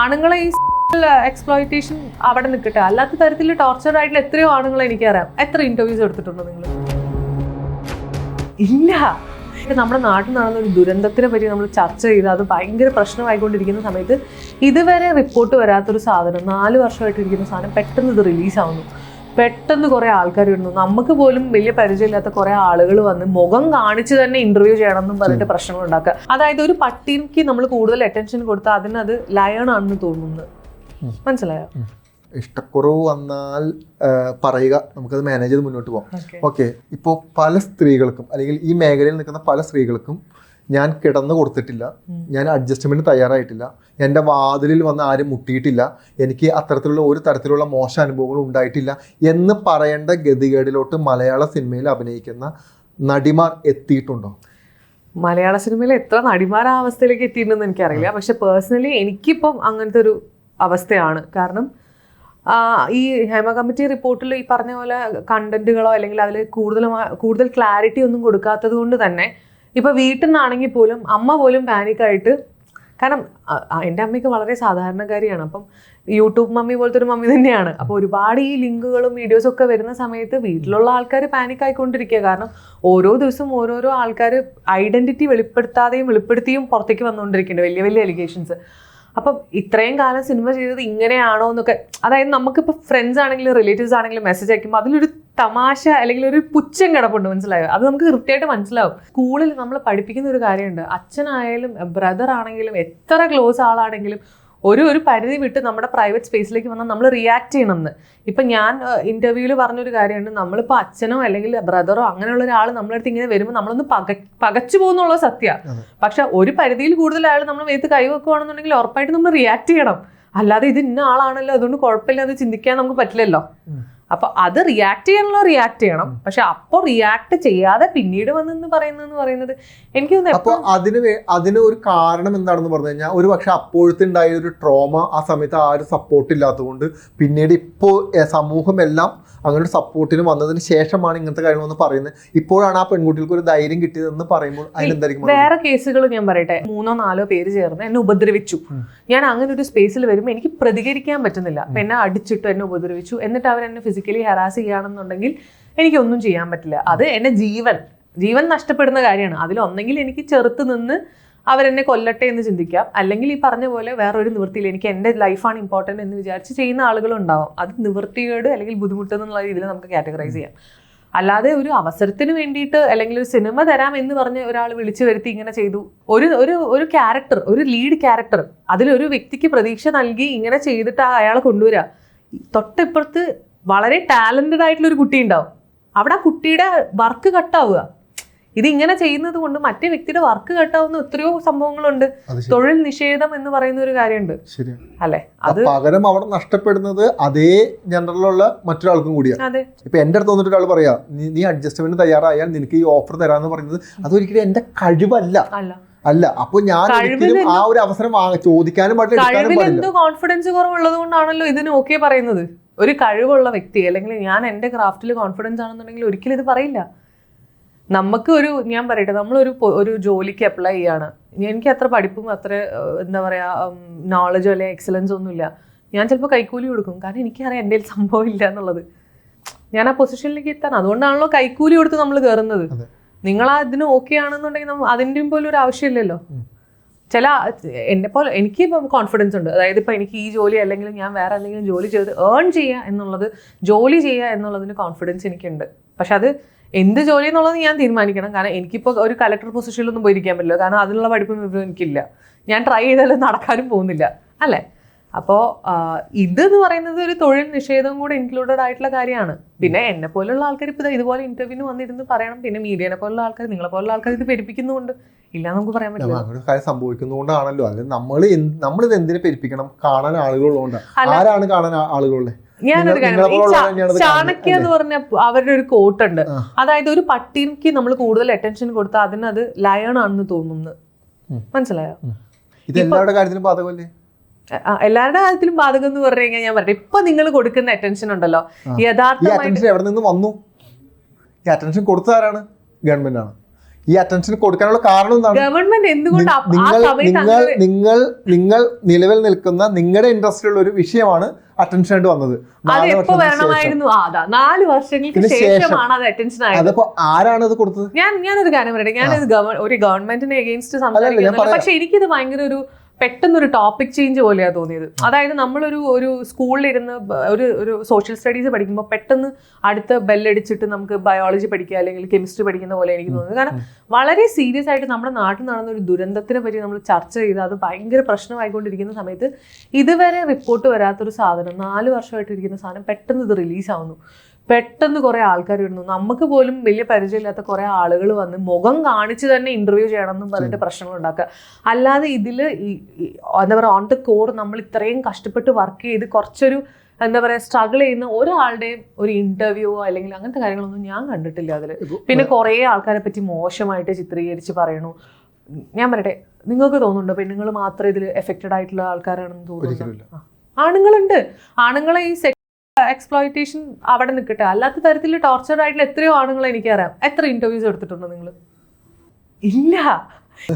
ആണുങ്ങളെ ഈ എക്സ്പ്ലോയിറ്റേഷൻ അവിടെ നിൽക്കട്ടെ. അല്ലാത്ത തരത്തിൽ ടോർച്ചർ ആയിട്ടുള്ള എത്രയോ ആണുങ്ങളെ എനിക്കറിയാം. എത്ര ഇന്റർവ്യൂസ് എടുത്തിട്ടുണ്ടോ നിങ്ങൾ ഇല്ല. നമ്മുടെ നാട്ടിൽ നടന്ന ഒരു ദുരന്തത്തിനെ പറ്റി നമ്മൾ ചർച്ച ചെയ്ത് അത് ഭയങ്കര പ്രശ്നമായിക്കൊണ്ടിരിക്കുന്ന സമയത്ത് ഇതുവരെ റിപ്പോർട്ട് വരാത്തൊരു സാധനം നാല് വർഷമായിട്ട് ഇരിക്കുന്ന സാധനം പെട്ടെന്ന് ഇത് റിലീസ് ആവുന്നു. പെട്ടെന്ന് കുറെ ആൾക്കാർ വരുന്നു. നമുക്ക് പോലും വലിയ പരിചയമില്ലാത്ത കുറെ ആളുകൾ വന്ന് മുഖം കാണിച്ച് തന്നെ ഇന്റർവ്യൂ ചെയ്യണം എന്നും പറഞ്ഞിട്ട് പ്രശ്നങ്ങൾ ഉണ്ടാക്കുക. അതായത് ഒരു പട്ടിക്ക് നമ്മൾ കൂടുതൽ അറ്റൻഷൻ കൊടുത്താൽ അതിനത് ലയൺ ആണെന്ന് തോന്നുന്നത് മനസ്സിലായോ? ഇഷ്ടക്കുറവ് വന്നാൽ പറയുക നമുക്കത് മാനേജ് ചെയ്ത് മുന്നോട്ട് പോകാം. ഓക്കെ. ഇപ്പോൾ പല സ്ത്രീകൾക്കും അല്ലെങ്കിൽ ഈ മേഖലയിൽ നിൽക്കുന്ന പല സ്ത്രീകൾക്കും ഞാൻ കിടന്നു കൊടുത്തിട്ടില്ല. ഞാൻ അഡ്ജസ്റ്റ്മെന്റ് തയ്യാറായിട്ടില്ല. എന്റെ വാതിലിൽ വന്ന് ആരും മുട്ടിയിട്ടില്ല. എനിക്ക് അത്തരത്തിലുള്ള ഒരു തരത്തിലുള്ള മോശ അനുഭവങ്ങൾ ഉണ്ടായിട്ടില്ല എന്ന് പറയേണ്ട ഗതികേടിലോട്ട് മലയാള സിനിമയിൽ അഭിനയിക്കുന്ന നടിമാർ എത്തിയിട്ടുണ്ടോ? മലയാള സിനിമയിൽ എത്ര നടിമാർ ആ അവസ്ഥയിലേക്ക് എത്തിയിട്ടുണ്ടെന്ന് എനിക്കറിയില്ല. പക്ഷെ പേഴ്സണലി എനിക്കിപ്പം അങ്ങനത്തെ ഒരു അവസ്ഥയാണ്. കാരണം ഈ ഹേമ കമ്മിറ്റി റിപ്പോർട്ടിൽ ഈ പറഞ്ഞ പോലെ കണ്ടന്റുകളോ അല്ലെങ്കിൽ അതിൽ കൂടുതൽ കൂടുതൽ ക്ലാരിറ്റി ഒന്നും കൊടുക്കാത്തത് കൊണ്ട് തന്നെ ഇപ്പൊ വീട്ടിൽ നിന്നാണെങ്കിൽ പോലും അമ്മ പോലും പാനിക്കായിട്ട് കാരണം എന്റെ അമ്മയ്ക്ക് വളരെ സാധാരണക്കാരിയാണ്. അപ്പം യൂട്യൂബ് മമ്മി പോലത്തെ ഒരു മമ്മി തന്നെയാണ്. അപ്പോൾ ഒരുപാട് ഈ ലിങ്കുകളും വീഡിയോസും ഒക്കെ വരുന്ന സമയത്ത് വീട്ടിലുള്ള ആൾക്കാർ പാനിക് ആയിക്കൊണ്ടിരിക്കുക. കാരണം ഓരോ ദിവസവും ഓരോരോ ആൾക്കാർ ഐഡന്റിറ്റി വെളിപ്പെടുത്താതെയും വെളിപ്പെടുത്തിയും പുറത്തേക്ക് വന്നുകൊണ്ടിരിക്കുന്നുണ്ട്. വലിയ വലിയ എലിഗേഷൻസ് അപ്പം ഇത്രയും കാലം സിനിമ ചെയ്തത് ഇങ്ങനെയാണോ എന്നൊക്കെ അതായത് നമുക്കിപ്പോൾ ഫ്രണ്ട്സ് ആണെങ്കിലും റിലേറ്റീവ്സ് ആണെങ്കിലും മെസ്സേജ് അയക്കുമ്പോൾ അതിലൊരു തമാശ അല്ലെങ്കിൽ ഒരു പുച്ഛം കിടപ്പുണ്ട് മനസ്സിലായോ? അത് നമുക്ക് കൃത്യമായിട്ട് മനസ്സിലാവും. സ്കൂളിൽ നമ്മൾ പഠിപ്പിക്കുന്ന ഒരു കാര്യമുണ്ട്. അച്ഛനായാലും ബ്രദർ ആണെങ്കിലും എത്ര ക്ലോസ് ആളാണെങ്കിലും ഒരു ഒരു പരിധി വിട്ട് നമ്മുടെ പ്രൈവറ്റ് സ്പേസിലേക്ക് വന്നാൽ നമ്മൾ റിയാക്ട് ചെയ്യണം എന്ന് ഇപ്പം ഞാൻ ഇന്റർവ്യൂവിൽ പറഞ്ഞൊരു കാര്യമുണ്ട്. നമ്മളിപ്പോൾ അച്ഛനോ അല്ലെങ്കിൽ ബ്രദറോ അങ്ങനെയുള്ള ഒരാൾ നമ്മളടുത്ത് ഇങ്ങനെ വരുമ്പോൾ നമ്മളൊന്ന് പക പകച്ചു പോകുന്നുള്ള സത്യ. പക്ഷെ ഒരു പരിധിയിൽ കൂടുതൽ അയാൾ നമ്മൾ മേത്ത് കൈവെക്കുകയാണെന്നുണ്ടെങ്കിൽ ഉറപ്പായിട്ട് നമ്മൾ റിയാക്ട് ചെയ്യണം. അല്ലാതെ ഇത് ഇന്ന ആളാണല്ലോ അതുകൊണ്ട് കുഴപ്പമില്ല അത് ചിന്തിക്കാൻ നമുക്ക് പറ്റില്ലല്ലോ. ഉം. അപ്പൊ അത് റിയാക്ട് ചെയ്യണല്ലോ റിയാക്ട് ചെയ്യണം. പക്ഷെ അപ്പോൾ റിയാക്ട് ചെയ്യാതെ പിന്നീട് വന്നെന്ന് പറയുന്നതെന്ന് പറയുന്നത് എനിക്ക് തോന്നുന്നു അപ്പോൾ അതിന് അതിന് ഒരു കാരണം എന്താണെന്ന് പറഞ്ഞു കഴിഞ്ഞാൽ ഒരു പക്ഷെ അപ്പോഴത്തെ ഉണ്ടായ ഒരു ട്രോമ ആ സമയത്ത് ആരും സപ്പോർട്ട് ഇല്ലാത്തതുകൊണ്ട് പിന്നീട് ഇപ്പോൾ സമൂഹം എല്ലാം അങ്ങനെ ഒരു സപ്പോർട്ടിന് വന്നതിന് ശേഷമാണ് ഇങ്ങനത്തെ കാര്യങ്ങളെന്ന് പറയുന്നത്. ഇപ്പോഴാണ് ആ പെൺകുട്ടികൾക്ക് ഒരു ധൈര്യം കിട്ടിയതെന്ന് പറയുമ്പോൾ അതിനെന്തായിരിക്കും മറുപടി? വേറെ കേസുകൾ ഞാൻ പറയട്ടെ. മൂന്നോ നാലോ പേര് ചേർന്ന് എന്നെ ഉപദ്രവിച്ചു. ഞാൻ അങ്ങനെ ഒരു സ്പേസിൽ വരുമ്പോൾ എനിക്ക് പ്രതികരിക്കാൻ പറ്റുന്നില്ല. എന്നെ അടിച്ചിട്ട് എന്നെ ഉപദ്രവിച്ചു. എന്നിട്ട് അവർ എന്നെ ഫിസിക്കലി ഹെറാസ് ചെയ്യുകയാണെന്നുണ്ടെങ്കിൽ എനിക്കൊന്നും ചെയ്യാൻ പറ്റില്ല. അത് എന്റെ ജീവൻ ജീവൻ നഷ്ടപ്പെടുന്ന കാര്യമാണ്. അതിലൊന്നെങ്കിൽ എനിക്ക് ചെറുത്ത് നിന്ന് അവരെന്നെ കൊല്ലട്ടെ എന്ന് ചിന്തിക്കാം. അല്ലെങ്കിൽ ഈ പറഞ്ഞ പോലെ വേറൊരു നിവൃത്തിയിൽ എനിക്ക് എന്റെ ലൈഫാണ് ഇമ്പോർട്ടന്റ് എന്ന് വിചാരിച്ച് ചെയ്യുന്ന ആളുകളുണ്ടാവും. അത് നിവൃത്തികേട് അല്ലെങ്കിൽ ബുദ്ധിമുട്ട് എന്നുള്ള രീതിയിൽ നമുക്ക് കാറ്റഗറൈസ് ചെയ്യാം. അല്ലാതെ ഒരു അവസരത്തിന് വേണ്ടിയിട്ട് അല്ലെങ്കിൽ ഒരു സിനിമ തരാം എന്ന് പറഞ്ഞ് ഒരാൾ വിളിച്ചു വരുത്തി ഇങ്ങനെ ചെയ്തു. ഒരു ഒരു ഒരു ക്യാരക്ടർ ഒരു ലീഡ് ക്യാരക്ടർ അതിലൊരു വ്യക്തിക്ക് പ്രതീക്ഷ നൽകി ഇങ്ങനെ ചെയ്തിട്ട് അയാളെ കൊണ്ടുവരിക തൊട്ടിപ്പുറത്ത് വളരെ ടാലന്റഡ് ആയിട്ടുള്ള ഒരു കുട്ടി ഉണ്ടാവും അവിടെ ആ കുട്ടിയുടെ വർക്ക് കട്ടാവുക ഇതിങ്ങനെ ഇങ്ങനെ ചെയ്യുന്നത് കൊണ്ട് മറ്റേ വ്യക്തിയുടെ വർക്ക് കട്ടാവുന്ന എത്രയോ സംഭവങ്ങളുണ്ട്. തൊഴിൽ നിഷേധം എന്ന് പറയുന്ന ഒരു കാര്യമുണ്ട് അല്ലെ? അത് പകരം അവിടെ നഷ്ടപ്പെടുന്നത് അതേ ജനറലുള്ള മറ്റൊരാൾക്കും കൂടിയാണ് അതെ. ഇപ്പൊ എന്റെ അടുത്ത് വന്നിട്ട് ഒരാൾ പറയാ നീ അഡ്ജസ്റ്റ്മെന്റ് തയ്യാറായാൽ നിനക്ക് ഈ ഓഫർ തരാന്ന് പറയുന്നത് അതൊരിക്കലും എന്റെ കഴിവല്ല. അല്ല. അപ്പൊ ഞാൻ ഒരിക്കലും ആ ഒരു അവസരം ചോദിക്കാനും പാടില്ല കോൺഫിഡൻസ് കുറവുള്ളത് കൊണ്ടാണല്ലോ ഇതിന് ഓക്കെ പറയുന്നത്. ഒരു കഴിവുള്ള വ്യക്തി അല്ലെങ്കിൽ ഞാൻ എന്റെ ക്രാഫ്റ്റിൽ കോൺഫിഡൻസ് ആണെന്നുണ്ടെങ്കിൽ ഒരിക്കലും ഇത് പറയില്ല. നമുക്ക് ഒരു ഞാൻ പറയട്ടെ നമ്മളൊരു ഒരു ജോലിക്ക് അപ്ലൈ ചെയ്യാണ്. എനിക്ക് അത്ര പഠിപ്പും അത്ര എന്താ പറയുക നോളജോ അല്ലെങ്കിൽ എക്സലൻസോ ഒന്നുമില്ല. ഞാൻ ചിലപ്പോൾ കൈക്കൂലി കൊടുക്കും. കാരണം എനിക്കറിയാം എന്റെ സംഭവം ഇല്ല എന്നുള്ളത്. ഞാൻ ആ പൊസിഷനിലേക്ക് എത്താൻ അതുകൊണ്ടാണല്ലോ കൈക്കൂലി കൊടുത്ത് നമ്മൾ കയറുന്നത് നിങ്ങൾ ആ ഇതിന് ഓക്കെ ആണെന്നുണ്ടെങ്കിൽ അതിന്റെയും പോലും ഒരു ആവശ്യമില്ലല്ലോ. ചില എന്നെ പോലെ എനിക്ക് ഇപ്പം കോൺഫിഡൻസ് ഉണ്ട്. അതായത് ഇപ്പം എനിക്ക് ഈ ജോലി അല്ലെങ്കിൽ ഞാൻ വേറെ എന്തെങ്കിലും ജോലി ചെയ്ത് ഏൺ ചെയ്യുക എന്നുള്ളത് ജോലി ചെയ്യുക എന്നുള്ളതിന് കോൺഫിഡൻസ് എനിക്കുണ്ട്. പക്ഷെ അത് എന്ത് ജോലി എന്നുള്ളത് ഞാൻ തീരുമാനിക്കണം. കാരണം എനിക്കിപ്പോൾ ഒരു കലക്ടർ പൊസിഷനിലൊന്നും പോയിരിക്കാൻ പറ്റില്ല. കാരണം അതിനുള്ള പഠിപ്പും വിവരവും എനിക്കില്ല. ഞാൻ ട്രൈ ചെയ്താലും നടക്കാനും പോകുന്നില്ല. അല്ലേ? അപ്പോൾ ഇതെന്ന് പറയുന്നത് ഒരു തൊഴിൽ നിഷേധവും കൂടെ ഇൻക്ലൂഡഡ് ആയിട്ടുള്ള കാര്യമാണ്. പിന്നെ എന്നെ പോലുള്ള ആൾക്കാർ ഇപ്പോൾ ഇതുപോലെ ഇന്റർവ്യൂവിന് വന്നിരുന്ന് പറയണം. പിന്നെ മീഡിയനെ പോലുള്ള ആൾക്കാർ നിങ്ങളെ പോലുള്ള ആൾക്കാർ ഇത് പെരുപ്പിക്കുന്നുണ്ട് ഇല്ല നമുക്ക് പറയാൻ പറ്റില്ല. അങ്ങനെ ഒരു കാര്യം സംഭവിക്കുന്നതുകൊണ്ടാണല്ലോ. അല്ലെങ്കിൽ നമ്മൾ നമ്മൾ ഇത് എന്തിനെ പെരുപ്പിക്കണം? കാണാൻ ആളുകളുണ്ട്. ആരാണ് കാണാൻ ആളുകളുള്ളത് ഞാനൊരു കാര്യം ചാണക്യ എന്ന് പറഞ്ഞ അവരുടെ ഒരു കോട്ടുണ്ട്. അതായത് ഒരു പട്ടിക്ക് നമ്മൾ കൂടുതൽ അറ്റൻഷൻ കൊടുത്താൽ അതിനത് ലയൺ ആണെന്ന് തോന്നുന്നു. മനസ്സിലായോ? ഇത് എല്ലാവരുടെ കാര്യത്തിലും ബാധകമല്ലേ? എല്ലാവരുടെ കാര്യത്തിലും ബാധകം എന്ന് പറഞ്ഞു കഴിഞ്ഞാൽ ഞാൻ പറഞ്ഞു ഇപ്പൊ നിങ്ങൾ കൊടുക്കുന്ന അറ്റൻഷൻ ഉണ്ടല്ലോ. യഥാർത്ഥ എവിടെ നിന്ന് വന്നു? ഈ അറ്റൻഷൻ കൊടുത്തതാരാണ് ഗവൺമെന്റ് ആണ് ഈ അറ്റൻഷൻ കൊടുക്കാനുള്ള കാരണം എന്താണ്? ഗവൺമെന്റ് എന്തുകൊണ്ട് നിങ്ങൾ നിങ്ങൾ നിങ്ങൾ നിലവിൽ നിൽക്കുന്ന നിങ്ങളുടെ ഇൻട്രസ്റ്റിലുള്ള ഒരു വിഷയമാണ് അറ്റൻഷൻ ആയിട്ട് വന്നത്. നാല് വർഷങ്ങൾക്ക് ശേഷമാണ് അത് അറ്റൻഷൻ ആയത്. അതിപ്പോ ആരാണ് അത് കൊടുത്തത്? ഞാൻ ഞാനൊരു കാര്യം പറയട്ടെ. ഞാനത് ഒരു ഗവൺമെന്റിനെ എഗെയിൻസ്റ്റ് ഞാൻ പക്ഷെ എനിക്കിത് ഭയങ്കര ഒരു പെട്ടെന്നൊരു ടോപ്പിക് ചേഞ്ച് പോലെയാണ് തോന്നിയത്. അതായത് നമ്മളൊരു ഒരു സ്കൂളിലിരുന്ന് ഒരു ഒരു സോഷ്യൽ സ്റ്റഡീസ് പഠിക്കുമ്പോൾ പെട്ടെന്ന് അടുത്ത ബെല്ലടിച്ചിട്ട് നമുക്ക് ബയോളജി പഠിക്കുക അല്ലെങ്കിൽ കെമിസ്ട്രി പഠിക്കുന്ന പോലെ എനിക്ക് തോന്നുന്നത് കാരണം വളരെ സീരിയസ് ആയിട്ട് നമ്മുടെ നാട്ടിൽ നടന്ന ഒരു ദുരന്തത്തിനെ പറ്റി നമ്മൾ ചർച്ച ചെയ്ത് അത് ഭയങ്കര പ്രശ്നമായിക്കൊണ്ടിരിക്കുന്ന സമയത്ത് ഇതുവരെ റിപ്പോർട്ട് വരാത്തൊരു സാധനം നാല് വർഷമായിട്ട് ഇരിക്കുന്ന സാധനം പെട്ടെന്ന് ഇത് റിലീസ് ആവുന്നു. പെട്ടെന്ന് കുറേ ആൾക്കാർ വരുന്നു. നമുക്ക് പോലും വലിയ പരിചയമില്ലാത്ത കുറേ ആളുകൾ വന്ന് മുഖം കാണിച്ച് തന്നെ ഇന്റർവ്യൂ ചെയ്യണം എന്നും പറഞ്ഞിട്ട് പ്രശ്നങ്ങൾ ഉണ്ടാക്കുക. അല്ലാതെ ഇതിൽ എന്താ പറയുക ഓൺ ദ കോർ നമ്മൾ ഇത്രയും കഷ്ടപ്പെട്ട് വർക്ക് ചെയ്ത് കുറച്ചൊരു എന്താ പറയുക സ്ട്രഗിൾ ചെയ്യുന്ന ഒരാളുടെയും ഒരു ഇന്റർവ്യൂ അല്ലെങ്കിൽ അങ്ങനത്തെ കാര്യങ്ങളൊന്നും ഞാൻ കണ്ടിട്ടില്ല അതിൽ പിന്നെ കുറേ ആൾക്കാരെ പറ്റി മോശമായിട്ട് ചിത്രീകരിച്ച് പറയണു ഞാൻ പറയട്ടെ നിങ്ങൾക്ക് തോന്നുന്നുണ്ടോ പെണ്ണുങ്ങൾ മാത്രം ഇതിൽ എഫക്റ്റഡ് ആയിട്ടുള്ള ആൾക്കാരാണെന്ന് തോന്നുന്നു? ആണുങ്ങളുണ്ട്. ആണുങ്ങളെ ഈ എക്സ്പ്ലോയിറ്റേഷൻ അവിടെ നിൽക്കട്ടെ. അല്ലാത്ത തരത്തിൽ ടോർച്ചർ ആയിട്ടുള്ള എത്രയോ ആണുങ്ങൾ എനിക്കറിയാം. എത്ര ഇന്റർവ്യൂസ് എടുത്തിട്ടുണ്ടോ നിങ്ങൾ ഇല്ല.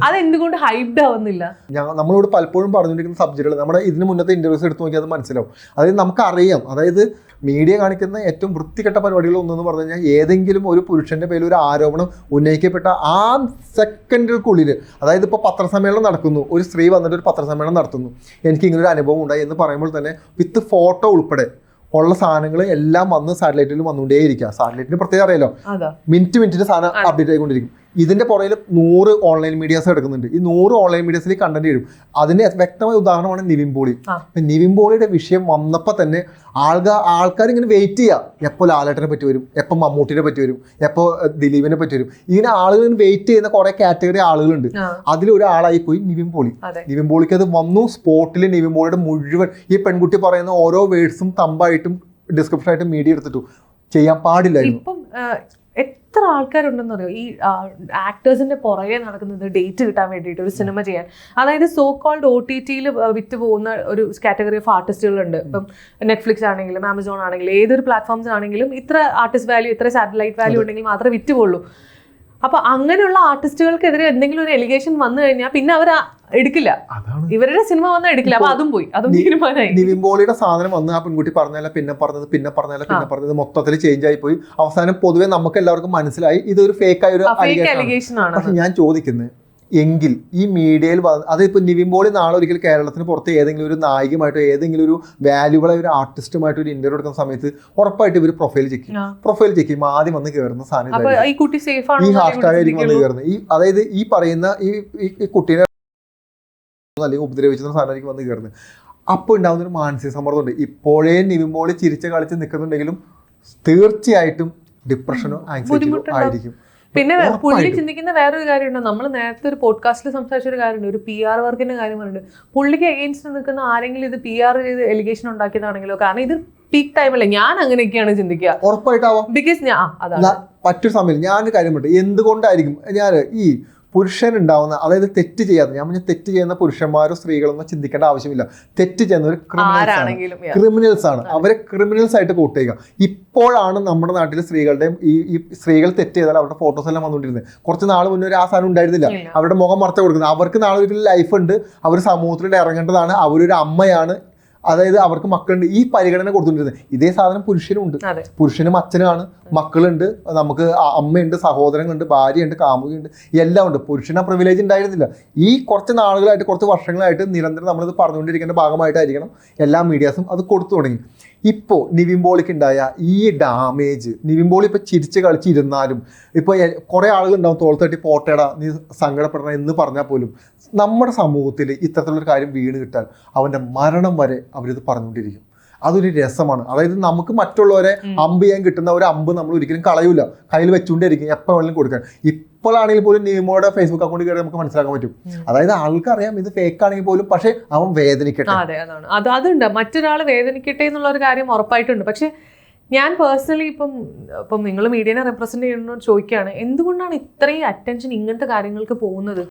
അതെന്തുകൊണ്ട് ഹൈഡ് ആവുന്നില്ല? നമ്മളോട് പലപ്പോഴും പറഞ്ഞുകൊണ്ടിരിക്കുന്ന സബ്ജക്റ്റുകൾ നമ്മുടെ ഇതിന് മുന്നത്തെ ഇന്റർവ്യൂസ് എടുത്ത് നോക്കിയാൽ അത് മനസ്സിലാവും. അതായത് നമുക്കറിയാം. അതായത് മീഡിയ കാണിക്കുന്ന ഏറ്റവും വൃത്തികെട്ട പരിപാടികൾ ഒന്നെന്ന് പറഞ്ഞു കഴിഞ്ഞാൽ ഏതെങ്കിലും ഒരു പുരുഷന്റെ പേരിൽ ഒരു ആരോപണം ഉന്നയിക്കപ്പെട്ട ആ സെക്കൻഡുകൾക്കുള്ളിൽ അതായത് ഇപ്പോൾ പത്രസമ്മേളനം നടക്കുന്നു. ഒരു സ്ത്രീ വന്നിട്ട് ഒരു പത്രസമ്മേളനം നടത്തുന്നു. എനിക്ക് ഇങ്ങനെ ഒരു അനുഭവം ഉണ്ടായി എന്ന് പറയുമ്പോൾ തന്നെ വിത്ത് ഫോട്ടോ ഉൾപ്പെടെ. ഉള്ള സാധനങ്ങൾ എല്ലാം വന്ന് സാറ്റലൈറ്റിൽ വന്നുകൊണ്ടേയിരിക്കുക സാറ്റലൈറ്റിന് പ്രത്യേകം അറിയാലോ? മിനിറ്റ് മിനിറ്റിന് സാധനം അപ്ഡേറ്റ് ആയിക്കൊണ്ടിരിക്കും. ഇതിന്റെ പുറയിൽ നൂറ് ഓൺലൈൻ മീഡിയാസ് എടുക്കുന്നുണ്ട്. ഈ നൂറ് ഓൺലൈൻ മീഡിയസിൽ കണ്ടന്റ് വരും. അതിന്റെ വ്യക്തമായ ഉദാഹരണമാണ് നിവിൻ പോളി. നിവിൻ പോളിയുടെ വിഷയം വന്നപ്പോൾ തന്നെ ആൾക്കാർ ആൾക്കാർ ഇങ്ങനെ വെയിറ്റ് ചെയ്യുക എപ്പോൾ ലാലേട്ടനെ പറ്റി വരും? എപ്പോൾ മമ്മൂട്ടിനെ പറ്റി വരും? എപ്പോൾ ദിലീപിനെ പറ്റി വരും? ഇങ്ങനെ ആളുകൾ വെയിറ്റ് ചെയ്യുന്ന കുറേ കാറ്റഗറി ആളുകളുണ്ട്. അതിൽ അതിലൊരാളായി പോയി നിവിൻ പോളി. നിവിൻ പോളിക്ക് അത് വന്നു സ്പോട്ടിൽ നിവിൻ പോളിയുടെ മുഴുവൻ ഈ പെൺകുട്ടി പറയുന്ന ഓരോ വേർഡ്സും തമ്പായിട്ടും ഡിസ്ക്രിപ്ഷനായിട്ടും മീഡിയ എടുത്തിട്ടു. ചെയ്യാൻ പാടില്ലായിരുന്നു. എത്ര ആൾക്കാരുണ്ടെന്ന് അറിയോ ഈ ആക്ടേഴ്സിന്റെ പുറകെ നടക്കുന്നത് ഡേറ്റ് കിട്ടാൻ വേണ്ടിയിട്ട് ഒരു സിനിമ ചെയ്യാൻ. അതായത് സോ കോൾഡ് ഒ ടി ടിയിൽ വിറ്റ് പോകുന്ന ഒരു കാറ്റഗറി ഓഫ് ആർട്ടിസ്റ്റുകളുണ്ട് ഇപ്പം നെറ്റ്ഫ്ലിക്സ് ആണെങ്കിലും ആമസോൺ ആണെങ്കിലും ഏതൊരു പ്ലാറ്റ്ഫോംസ് ആണെങ്കിലും ഇത്ര ആർട്ടിസ്റ്റ് വാല്യൂ ഇത്ര സാറ്റലൈറ്റ് വാല്യൂ ഉണ്ടെങ്കിൽ മാത്രമേ വിറ്റ് പോകുള്ളൂ അപ്പൊ അങ്ങനെയുള്ള ആർട്ടിസ്റ്റുകൾക്കെതിരെ എന്തെങ്കിലും ഒരു എലിഗേഷൻ വന്നു കഴിഞ്ഞാൽ പിന്നെ അവർ എടുക്കില്ല. ഇവരുടെ സിനിമ വന്നാൽ എടുക്കില്ല. അപ്പൊ അതും പോയി. അതും തീരുമാനമായി. നിവിൻ പോളിയുടെ സാധനം വന്ന് ആ പെൺകുട്ടി പറഞ്ഞല്ല പിന്നെ പറഞ്ഞത് പിന്നെ പറഞ്ഞല്ല പിന്നെ പറഞ്ഞത് മൊത്തത്തിൽ ചേഞ്ച് ആയി പോയി അവസാനം പൊതുവെ നമുക്ക് എല്ലാവർക്കും മനസ്സിലായി ഇതൊരു ഫേക്ക് ആയ ഒരു. അലിഗേഷൻ ആണ്. പക്ഷെ ഞാൻ ചോദിക്കുന്നത് എങ്കിൽ ഈ മീഡിയയിൽ അതിപ്പോൾ നിവിൻ പോളി നാളെ ഒരിക്കൽ കേരളത്തിന് പുറത്ത് ഏതെങ്കിലും ഒരു നായികമായിട്ടോ ഏതെങ്കിലും ഒരു വാല്യൂബിളായ ആയ ഒരു ആർട്ടിസ്റ്റുമായിട്ടോ ഒരു ഇന്റർവ്യൂ എടുക്കുന്ന സമയത്ത് ഉറപ്പായിട്ട് ഇവർ പ്രൊഫൈൽ ചെക്ക് ചെയ്യും. പ്രൊഫൈൽ ചെക്ക് ചെയ്യും ആദ്യം വന്ന് കയറുന്ന സാധനം ഈ ഹാഷ്ടാഗ് വന്ന് കയറുന്നത് ഈ അതായത് ഈ പറയുന്ന ഈ ഈ- ഈ കുട്ടീനെ അല്ലെങ്കിൽ ഉപദ്രവിച്ചെന്ന സാധനമായിരിക്കും വന്ന് കയറുന്നത്. അപ്പോൾ ഉണ്ടാകുന്ന ഒരു മാനസിക സമ്മർദ്ദമുണ്ട്. ഇപ്പോഴേ നിവിമോളി ചിരിച്ച കളിച്ച് നിൽക്കുന്നുണ്ടെങ്കിലും തീർച്ചയായിട്ടും ഡിപ്രഷനോ ആൻസൈറ്റിയോ ആയിരിക്കും. പിന്നെ. പുള്ളി ചിന്തിക്കുന്ന വേറൊരു കാര്യമുണ്ട്. നമ്മൾ നേരത്തെ ഒരു പോഡ്കാസ്റ്റിൽ സംസാരിച്ച ഒരു കാര്യമുണ്ട്. ഒരു പി ആർ വർക്കിന്റെ കാര്യം പറഞ്ഞിട്ട് പുള്ളിക്ക് എഗെയിൻസ്റ്റ് നിൽക്കുന്ന ആരെങ്കിലും ഇത് പി ആർ ചെയ്ത് എലിഗേഷൻ ഉണ്ടാക്കിയതാണെങ്കിലോ? കാരണം ഇത് പീക്ക് ടൈമല്ലേ ഞാൻ അങ്ങനെയൊക്കെയാണ് ചിന്തിക്കുക. ഉറപ്പായിട്ടാവാം ബിക്കോസ് ഞാൻ അതാണ്. മറ്റൊരു സമയം ഞാനൊരു കാര്യം എന്തുകൊണ്ടായിരിക്കും? ഞാൻ ഈ പുരുഷൻ ഉണ്ടാവുന്ന അതായത് തെറ്റ് ചെയ്യാത്ത ഞാൻ പറഞ്ഞ തെറ്റ് ചെയ്യുന്ന പുരുഷന്മാരോ സ്ത്രീകളൊന്നും ചിന്തിക്കേണ്ട ആവശ്യമില്ല. തെറ്റ് ചെയ്യുന്ന ഒരു ക്രിമിനൽസ് ആണ്. ക്രിമിനൽസ് ആണ്. അവരെ ക്രിമിനൽസ് ആയിട്ട് കൂട്ട് ചെയ്യുക. ഇപ്പോഴാണ് നമ്മുടെ നാട്ടിൽ സ്ത്രീകളുടെ ഈ ഈ സ്ത്രീകൾ തെറ്റ് ചെയ്താൽ അവരുടെ ഫോട്ടോസ് എല്ലാം വന്നുകൊണ്ടിരുന്നത്. കുറച്ച് നാൾ മുന്നേ ഒരു ആ സാധനം ഉണ്ടായിരുന്നില്ല. അവരുടെ മുഖം മറച്ച കൊടുക്കുന്നത്. അവർക്ക് നാളെ ഒരു ലൈഫ് ഉണ്ട്. അവർ സമൂഹത്തിൽ ഇറങ്ങേണ്ടതാണ്. അവരൊരു അമ്മയാണ്. അതായത് അവർക്ക് മക്കളുണ്ട്. ഈ പരിഗണന കൊടുത്തുകൊണ്ടിരുന്നത് ഇതേ സാധനം പുരുഷനും ഉണ്ട് പുരുഷനും അച്ഛനാണ് മക്കളുണ്ട്. നമുക്ക് അമ്മയുണ്ട് സഹോദരങ്ങളുണ്ട് ഭാര്യയുണ്ട് കാമുകയുണ്ട്. എല്ലാം ഉണ്ട്. പുരുഷന് ആ പ്രിവിലേജ് ഉണ്ടായിരുന്നില്ല. ഈ കുറച്ച് നാളുകളായിട്ട് കുറച്ച് വർഷങ്ങളായിട്ട് നിരന്തരം നമ്മളിത് പറഞ്ഞുകൊണ്ടിരിക്കേണ്ട ഭാഗമായിട്ടായിരിക്കണം എല്ലാ മീഡിയാസും അത് കൊടുത്തു തുടങ്ങി. ഇപ്പോൾ നിവിൻ ഉണ്ടായ ഈ ഡാമേജ് നിവിൻ പോളി ഇപ്പോൾ ചിരിച്ച് കളിച്ചിരുന്നാലും ഇപ്പോൾ കുറേ ആളുകൾ ഉണ്ടാവും തോൾ തട്ടി പോട്ടേടാ നീ സങ്കടപ്പെടണം എന്ന് പറഞ്ഞാൽ പോലും നമ്മുടെ സമൂഹത്തിൽ ഇത്തരത്തിലുള്ളൊരു കാര്യം വീണ് കിട്ടാൻ അവന്റെ മരണം വരെ അവരിത് പറഞ്ഞുകൊണ്ടിരിക്കും. അതൊരു രസമാണ്. അതായത് നമുക്ക് മറ്റുള്ളവരെ അമ്പ് ചെയ്യാൻ കിട്ടുന്ന ഒരു അമ്പ് നമ്മൾ ഒരിക്കലും കളയൂല. കയ്യിൽ വെച്ചുകൊണ്ടിരിക്കും എപ്പോൾ വേണമെങ്കിലും കൊടുക്കാൻ. ഇപ്പോഴാണെങ്കിൽ പോലും നിയമോടെ ഫേസ്ബുക്ക് അക്കൗണ്ട് കയറി നമുക്ക് മനസ്സിലാക്കാൻ പറ്റും. അതായത് ആൾക്കറിയാം ഇത് ഫേക്ക് ആണെങ്കിൽ പോലും പക്ഷെ അവൻ വേദനിക്കട്ടെ. അതെ അതാണ്. അത് അതുണ്ട്. മറ്റൊരാൾ വേദനിക്കട്ടെ എന്നുള്ള ഒരു കാര്യം ഉറപ്പായിട്ടുണ്ട്. പക്ഷെ ഞാൻ പേഴ്സണലി ഇപ്പം ഇപ്പം നിങ്ങൾ മീഡിയനെ റെപ്രസെന്റ് ചെയ്യണമെന്ന് ചോദിക്കുകയാണ് എന്തുകൊണ്ടാണ് ഇത്രയും അറ്റൻഷൻ ഇങ്ങനത്തെ കാര്യങ്ങൾക്ക് പോകുന്നത്?